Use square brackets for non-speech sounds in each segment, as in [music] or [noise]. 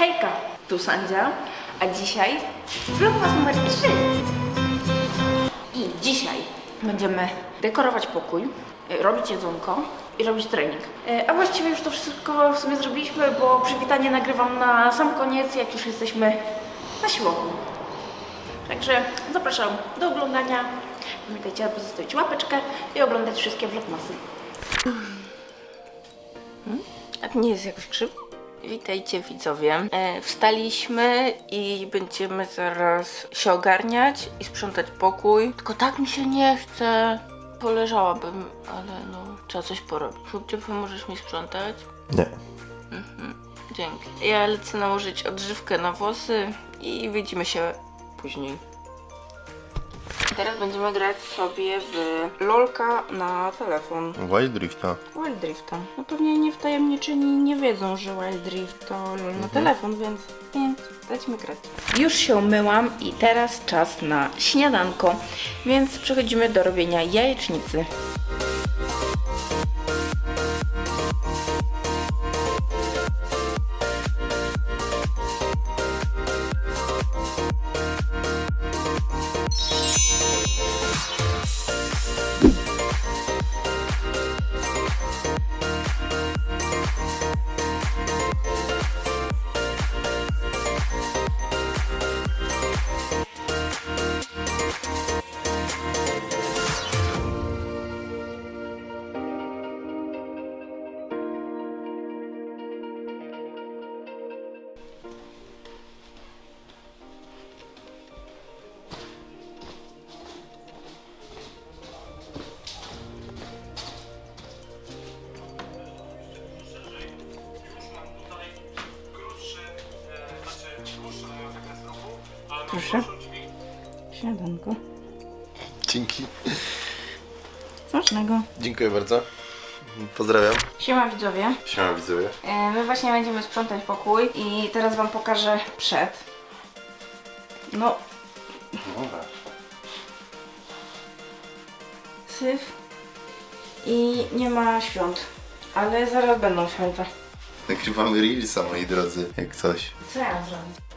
Hejka, tu Sandzia, a dzisiaj vlogmas numer 3. I dzisiaj będziemy dekorować pokój, y, robić jedzonko i robić trening. Y, A właściwie już to wszystko w sumie zrobiliśmy, bo przywitanie nagrywam na sam koniec, jak już jesteśmy na siłowni. Także zapraszam do oglądania. Pamiętajcie, aby zostawić łapeczkę i oglądać wszystkie vlogmasy. A nie jest jakoś krzyw? Witajcie widzowie. E, wstaliśmy i będziemy zaraz się ogarniać i sprzątać pokój. Tylko tak mi się nie chce. Poleżałabym, ale no trzeba coś porobić. Chłopcie, pomożesz mi sprzątać? Nie. Dzięki. Ja lecę nałożyć odżywkę na włosy i widzimy się później. Teraz będziemy grać sobie w LOLka na telefon. Wild Drifta. Wild Drifta. No pewnie nie wtajemniczeni nie wiedzą, że Wild Drift to LOL na telefon, więc, więc lecimy grać. Już się umyłam i teraz czas na śniadanko, więc przechodzimy do robienia jajecznicy. Proszę. Śniadanko. Dzięki. Smacznego. Dziękuję bardzo. Pozdrawiam. Siema widzowie. Siema widzowie. E, My właśnie będziemy sprzątać pokój i teraz wam pokażę przed. No, Dobra. syf i nie ma świąt, ale zaraz będą święta. Nagrywamy Reelsa, moi drodzy, jak coś. Co ja zrobię?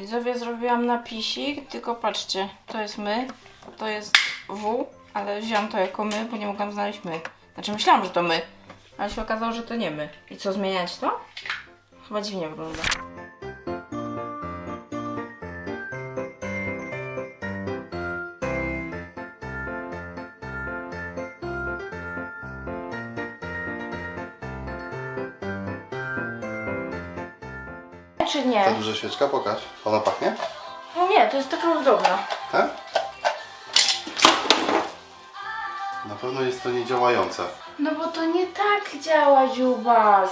Widzowie, zrobiłam napisik, tylko patrzcie, to jest my, to jest W, ale wziąłam to jako my, bo nie mogłam znaleźć my. Znaczy myślałam, że to my, ale się okazało, że to nie my. I co, zmieniać to? Chyba dziwnie wygląda. Nie? duża świeczka, pokaż. Ona pachnie? No nie, to jest taka ozdobna. Tak? Na pewno jest to niedziałające. No bo to nie tak działa, Dziubas.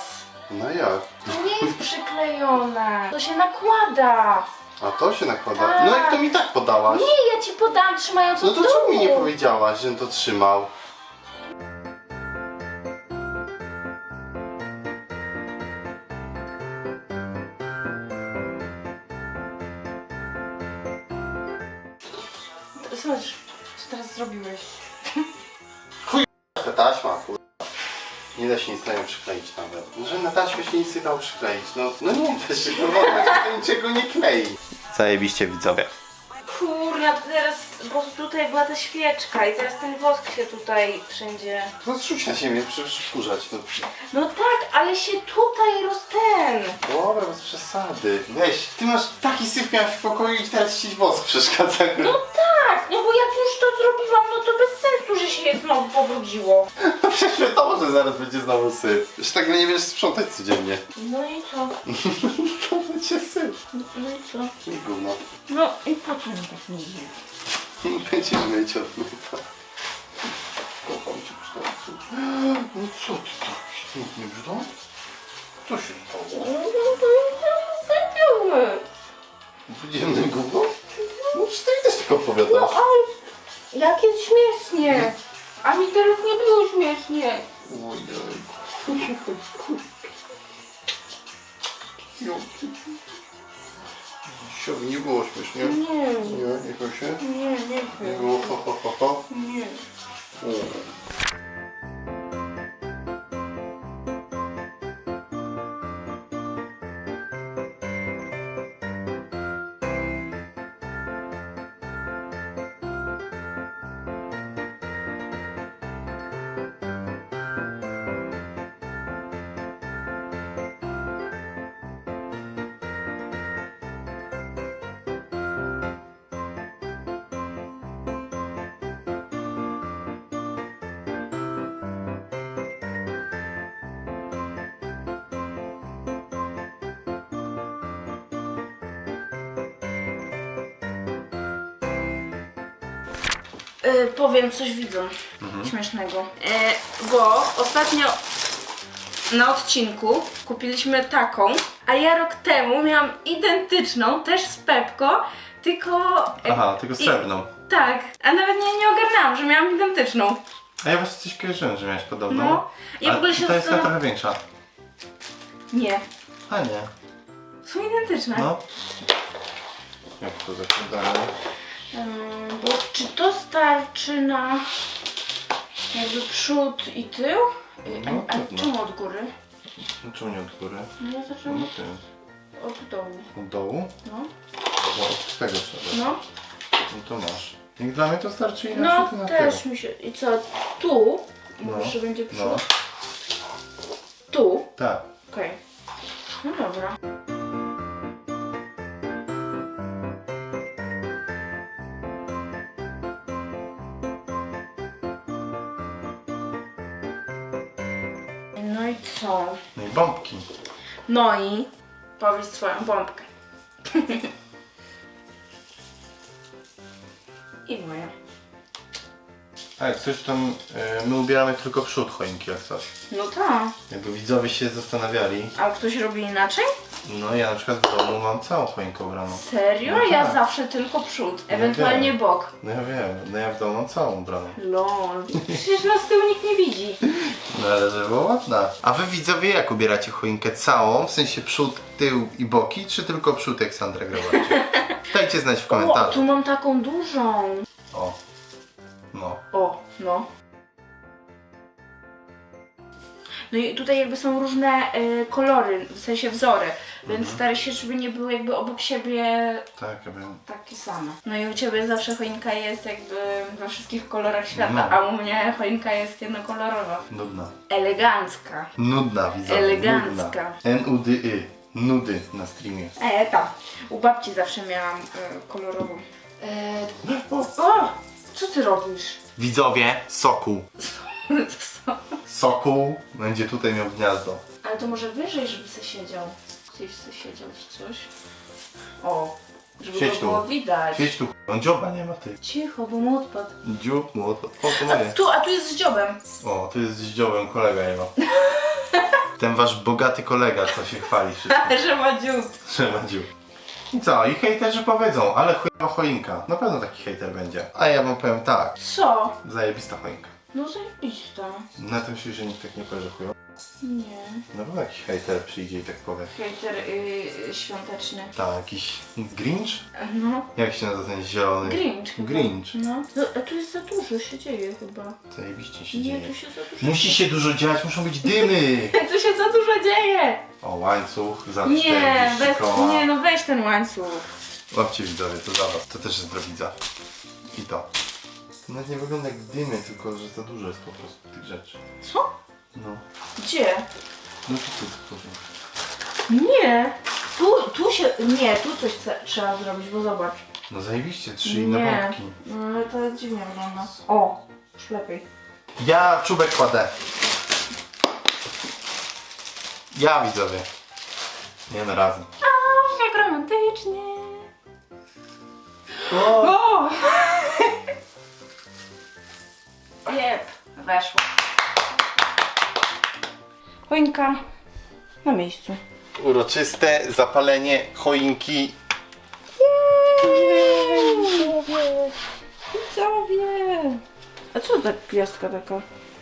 No jak? To nie jest przyklejone. To się nakłada. A to się nakłada. Tak. No jak to mi tak podałaś? Nie, ja ci podam trzymając No od to czemu mi nie dołu. powiedziałaś, żebym to trzymał? Zobacz, co teraz zrobiłeś. Ta taśma, kurwa. Nie da się nic na nią przykleić nawet. Że na taśmie się nic nie dało przykleić. No, no nie da się, kurwa, to niczego nie klei. Zajebiście widzowie. Kurna, to teraz, bo tutaj była ta świeczka i teraz ten wosk się tutaj wszędzie... No zrzuć na ziemię, przecież wkurzać. No. No tak, ale się tutaj rozten. Dobra, bez przesady. Weź, ty masz taki syf miałeś w pokoju i teraz ci wosk przeszkadza. No tak, już zrobiłam, no to bez sensu, że się je znowu pobrudziło. [laughs] No przecież wiadomo, że zaraz będzie znowu syf. Już tak nie wiesz sprzątać codziennie. No i co? [laughs] To będzie syf. No i co? I gówno. No i po co mi tak nie wie? [laughs] Będziesz myć od myta. Kocham cię w sercu. No co ty tak? Nie brzydą? Co się stało? No to jest zapiąły. Budziemne gówno? No przecież ty też tak opowiadasz. No ale jak jest śmiesznie. A mi teraz nie było śmiesznie. Ojej. Siowi nie było śmiesznie. Nie, Nie, nie się? nie, nie Nie było ho ho ho ho. Nie. O. E, powiem coś widzom śmiesznego. E, bo ostatnio na odcinku kupiliśmy taką, a ja rok temu miałam identyczną, też z Pepko, tylko... e, Aha, tylko i- srebrną. Tak, a nawet nie, nie ogarnęłam, że miałam identyczną. A ja właśnie coś kojarzyłem, że miałeś podobną. No, ja w ogóle się ta jest chyba zastanawiam- trochę większa. Nie, A nie. są identyczne. No. Jak to zakładamy? Bo czy to starczy na jakby przód i tył? Y, No, a, a pewno. czemu od góry? No czemu nie od góry? No ja No zaczęłam ty. od dołu. Od dołu? No, No, od tego sobie. no. No to masz. Jak dla mnie to starczy i na No, przód i na też tył. mi się. I co, tu? No, Mówisz, że będzie przód? No, Tu? tak. Okej. No dobra. No i co? No i bombki. No i powiedz swoją bombkę. [laughs] I moja. A jak coś tam, y, my ubieramy tylko przód choinki jak coś. No tak. Jakby widzowie się zastanawiali, A ktoś robi inaczej? No ja na przykład w domu mam całą choinkę ubraną. Serio? No ja tak. zawsze tylko przód, ewentualnie wiem. bok. No ja wiem, no ja w domu mam całą ubraną. Lol. [laughs] Przecież nas z tyłu nikt nie widzi. No ale żeby była ładna. A wy widzowie jak ubieracie choinkę całą? W sensie przód, tył i boki, czy tylko przód jak Sandra grabacie? [laughs] Dajcie znać w O, komentarzu. tu mam taką dużą. O. No. O, no. No i tutaj jakby są różne e, kolory, w sensie wzory, więc Mhm. stara się, żeby nie były jakby obok siebie Tak, ja wiem. takie same. No i u Ciebie zawsze choinka jest jakby we wszystkich kolorach świata, No. a u mnie choinka jest jednokolorowa. Nudna. Elegancka. Nudna widzowie. Elegancka. N-U-D-Y. Nudy na streamie. E, tam. U babci zawsze miałam e, kolorową. E, [gasps] o, co Ty robisz? Widzowie, sokół. [laughs] Sokół będzie tutaj miał gniazdo. Ale to może wyżej, żeby se siedział. Gdzieś sobie siedział czy coś. O, żeby Siedź go tu. było widać. Siedź tu, on dzioba nie ma ty. Cicho, bo mu odpadł. Dziób, no to, o, to A moje. tu, a tu jest z dziobem. O, tu jest z dziobem kolega Ewa. [laughs] Ten wasz bogaty kolega, co się chwali wszystkim. [laughs] Że ma dziób. Trzeba dziób. I co? I hejterzy powiedzą, ale chujowa choinka. Na pewno taki hejter będzie. A ja wam powiem tak, Co? zajebista choinka. No zajebista. Na tym się, że nikt tak nie chujowa. Nie. Na pewno jakiś hejter przyjdzie i tak powie. Hejter yy, świąteczny. Tak, jakiś Grinch? No. Jak się nazywa ten zielony? Grinch. chyba. Grinch. No. no. A tu jest za dużo, się dzieje chyba. Zajebiście się Nie, dzieje. tu się za dużo Musi się dużo dziać, muszą być dymy. [laughs] Tu się za dużo dzieje. O, łańcuch za Nie, 40 bez, koła. nie, no weź ten łańcuch. Łapcie widzowie, to za was. To też jest dla widza. I to. To nawet nie wygląda jak dymy, tylko że za dużo jest po prostu tych rzeczy. Co? No. Gdzie? No to co tworzą? Nie. Tu, tu się, nie, tu coś chce- trzeba zrobić, bo zobacz. No zajebiście, trzy inne nie, wątki. no ale to dziwnie wygląda. O, już lepiej. Ja czubek kładę. Ja widzowie. Nie na razem. A, jak romantycznie. O! O! Jep, weszło. Choinka na miejscu. Uroczyste zapalenie choinki. Widzowie! A co ta gwiazdka taka?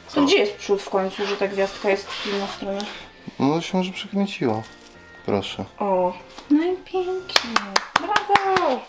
Co? Gdzie jest przód w końcu, że ta gwiazdka jest w inną stronę? No się może przekręciło. Proszę. O, no i pięknie. Brawo!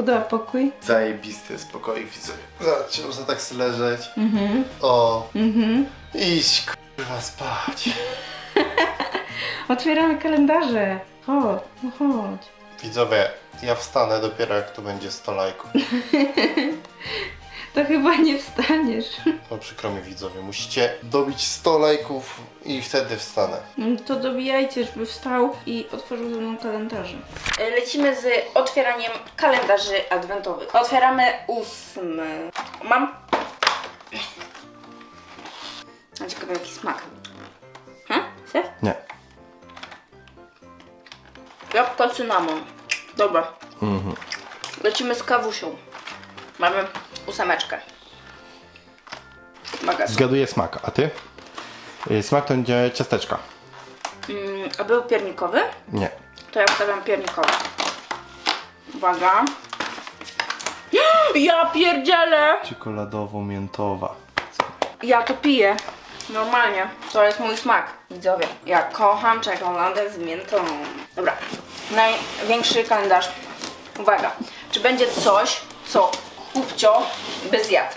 Podoba pokój? Zajebisty spokoik widzowie. Zobaczcie, można tak sobie leżeć. Mhm. O. Mhm. Iść kurwa spać. [laughs] Otwieramy kalendarze. Chodź, no chodź. Widzowie, ja wstanę dopiero jak tu będzie 100 lajków. [laughs] To chyba nie wstaniesz. To przykro mi widzowie, musicie dobić 100 lajków i wtedy wstanę. No To dobijajcie, żeby wstał i otworzył ze mną kalendarze. Lecimy z otwieraniem kalendarzy adwentowych. Otwieramy ósmy. Mam. A ciekawe jaki smak. Ha? Chcesz? Nie. Jabłko cynamon. Dobra. Mhm. Lecimy z kawusią. Mamy ósemeczkę. Magazyn. Zgaduję smak, a ty? Y, Smak to będzie ciasteczka. Mm, a był piernikowy? Nie. To ja wstawiam piernikowy. Uwaga. [gasps] Ja pierdzielę! Czekoladowo-miętowa. Ja to piję. Normalnie. To jest mój smak, widzowie. Ja kocham czekoladę z miętą. Dobra. Największy kalendarz. Uwaga. Czy będzie coś, co kupcio by zjadł?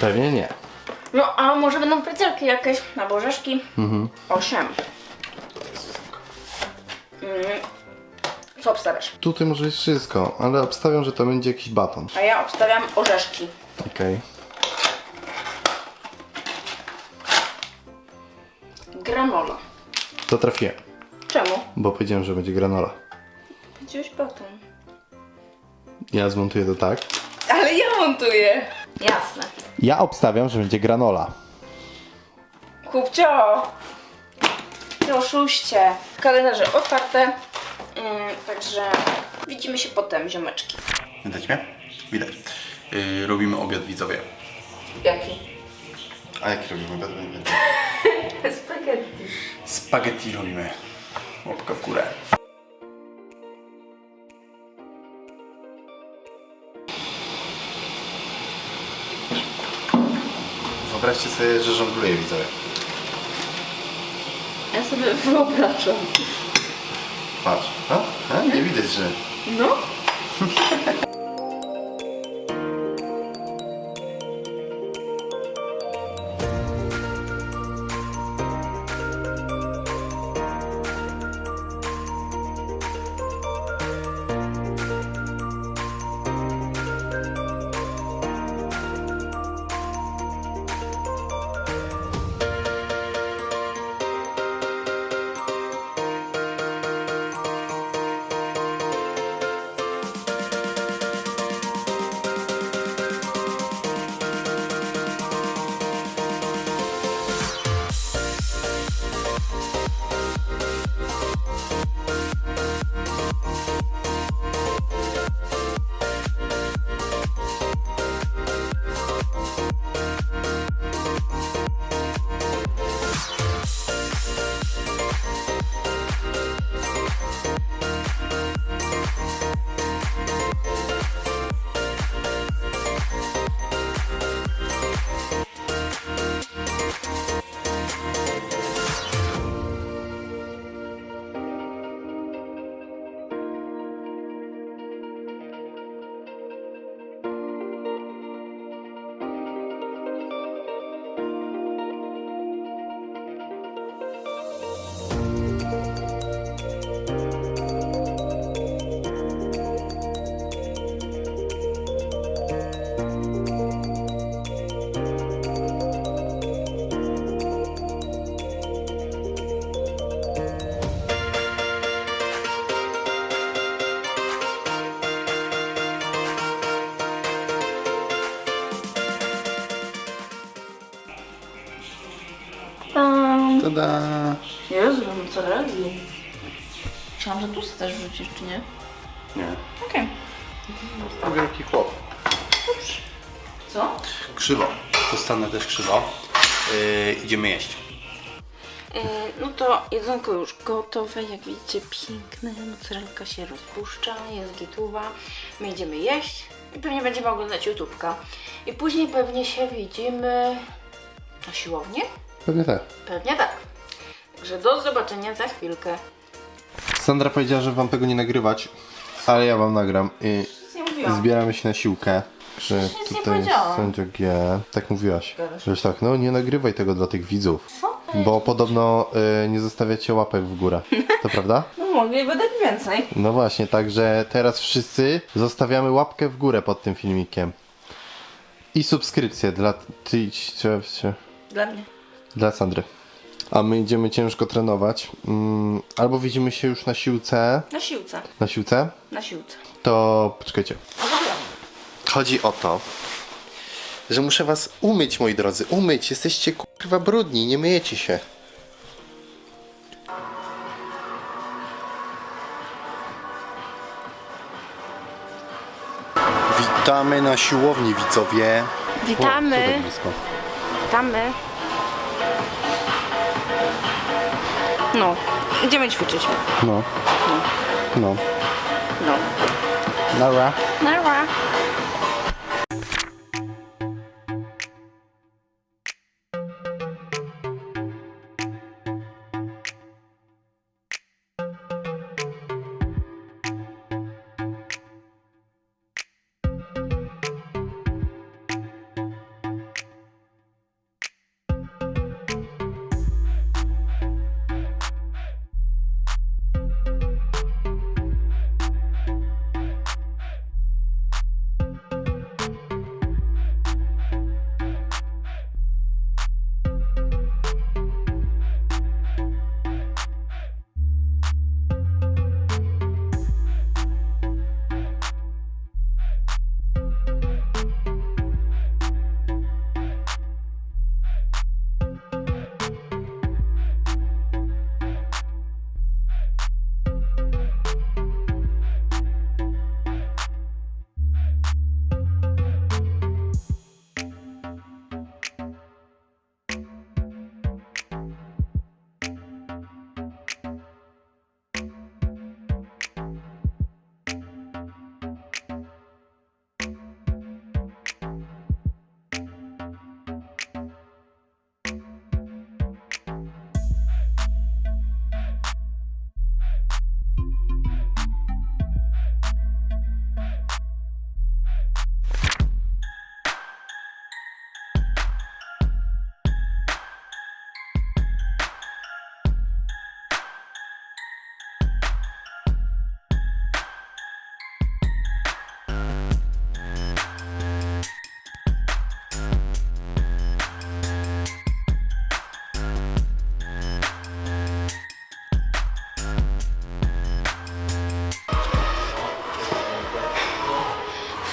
Pewnie nie. No, a może będą precelki jakieś albo orzeszki? Mhm. Osiem. Mm. Co obstawiasz? Tutaj może jest wszystko, ale obstawiam, że to będzie jakiś baton. A ja obstawiam orzeszki. Okej. Granola. To trafiłem, Czemu? bo powiedziałem, że będzie granola. Gdzieś baton. Ja zmontuję to tak. Ale ja montuję. Jasne. Ja obstawiam, że będzie granola. Kupcio! Ty oszuście. Kalendarze otwarte. Yy, także widzimy się potem, ziomeczki. Widać mnie? Widać. Yy, robimy obiad widzowie. Jaki? A jaki robimy obiad? [laughs] Spaghetti. Spaghetti robimy. Łapka w górę. Wyobraźcie sobie, że żongluję widzowie. Ja sobie wyobrażam. Patrz. A? A? Nie widać, że... No? [laughs] Tada! Jezu, mozzarelli. Myślałam, że tu też wrzucisz, czy nie? Nie. Okej. Jestem wielki chłop. Co? Krzywo. Zostanę też krzywo. Yy, idziemy jeść. Yy, no to jedzonko już gotowe, jak widzicie piękne, mozzarelka się rozpuszcza, jest gituwa, my idziemy jeść i pewnie będziemy oglądać YouTubka. I później pewnie się widzimy na siłowni? Pewnie tak. Pewnie tak. Także do zobaczenia za chwilkę. Sandra powiedziała, że wam tego nie nagrywać, ale ja wam nagram. I Nic nie mówiłam. zbieramy się na siłkę. Że Nic nie tutaj powiedziałam. sędzia G. Tak mówiłaś. Gadasz. Tak, no nie nagrywaj tego dla tych widzów. Co? Bo podobno y, nie zostawiacie łapek w górę. To [laughs] prawda? No mogliby dać więcej. No właśnie, także teraz wszyscy zostawiamy łapkę w górę pod tym filmikiem. I subskrypcję dla, ty, Dla mnie. Dla Sandry. A my idziemy ciężko trenować. Mm, albo widzimy się już na siłce. Na siłce. Na siłce? Na siłce. To poczekajcie. Chodzi o to, że muszę was umyć, moi drodzy. Umyć. Jesteście kurwa brudni, nie myjecie się. Witamy na siłowni, widzowie. Witamy. O, co tak blisko? Witamy. No, idziemy ćwiczyć. No. No. No. Nara. Nara.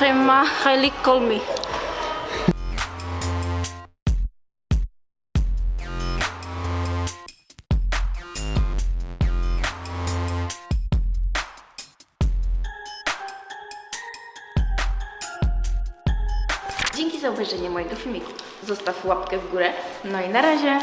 Highly call me. Dzięki za obejrzenie mojego filmiku. Zostaw łapkę w górę. No i na razie.